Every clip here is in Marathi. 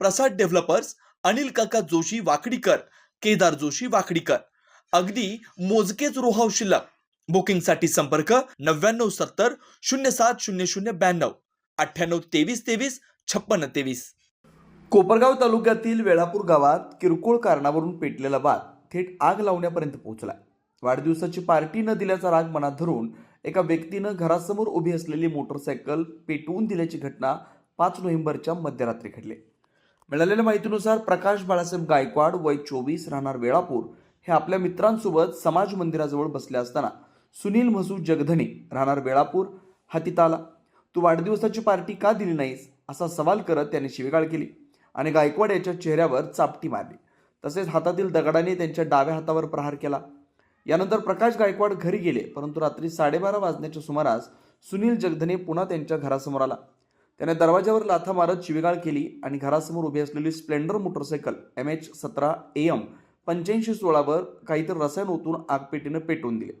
प्रसाद डेव्हलपर्स अनिल काका जोशी वाकडीकर केदार जोशी वाकडीकर. अगदी मोजकेच रोहाव शिल्लक. बुकिंगसाठी संपर्क नव्याण्णव सत्तर शून्य सात शून्य शून्य ब्याण्णव. अठ्ठ्याण्णव तेवीस तेवीस छप्पन्न तेवीस. कोपरगाव तालुक्यातील वेळापूर गावात किरकोळ कारणावरून पेटलेला वाद थेट आग लावण्यापर्यंत पोहोचला वाढदिवसाची पार्टी न दिल्याचा राग मनात धरून एका व्यक्तीनं घरासमोर उभी असलेली मोटरसायकल पेटवून दिल्याची घटना पाच नोव्हेंबरच्या मध्यरात्री घडली. मिळालेल्या माहितीनुसार प्रकाश बाळासाहेब गायकवाड वय चोवीस राहणार वेळापूर हे आपल्या मित्रांसोबत समाज मंदिराजवळ बसले असताना सुनील म्हसू जगधने राहणार वेळापूर हातीत आला. तू वाढदिवसाची पार्टी का दिली नाहीस? असा सवाल करत त्याने शिवीगाळ केली आणि गायकवाड याच्या चेहऱ्यावर चापटी मारली. तसेच हातातील दगडाने त्यांच्या डाव्या हातावर प्रहार केला. यानंतर प्रकाश गायकवाड घरी गेले परंतु रात्री साडेबारा वाजण्याच्या सुमारास सुनील जगधने पुन्हा त्यांच्या घरासमोर आला. त्याने दरवाजावर लाथा मारत शिवीगाळ केली आणि घरासमोर उभी असलेली स्प्लेंडर मोटरसायकल एम एच सतरा ए एम पंच्याऐंशी सोळावर काहीतरी रसायन ओतून आगपेटीनं पेटवून दिले.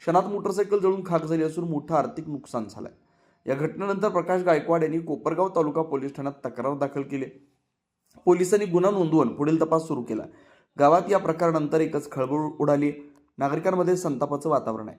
क्षणात मोटरसायकल जळून खाक झाली असून मोठं आर्थिक नुकसान झालंय. या घटनेनंतर प्रकाश गायकवाड यांनी कोपरगाव तालुका पोलीस ठाण्यात तक्रार दाखल केली. पोलिसांनी गुन्हा नोंदवून पुढील तपास सुरू केला. गावात या प्रकारानंतर एकच खळबळ उडाली. नागरिकांमध्ये संतापाचं वातावरण आहे.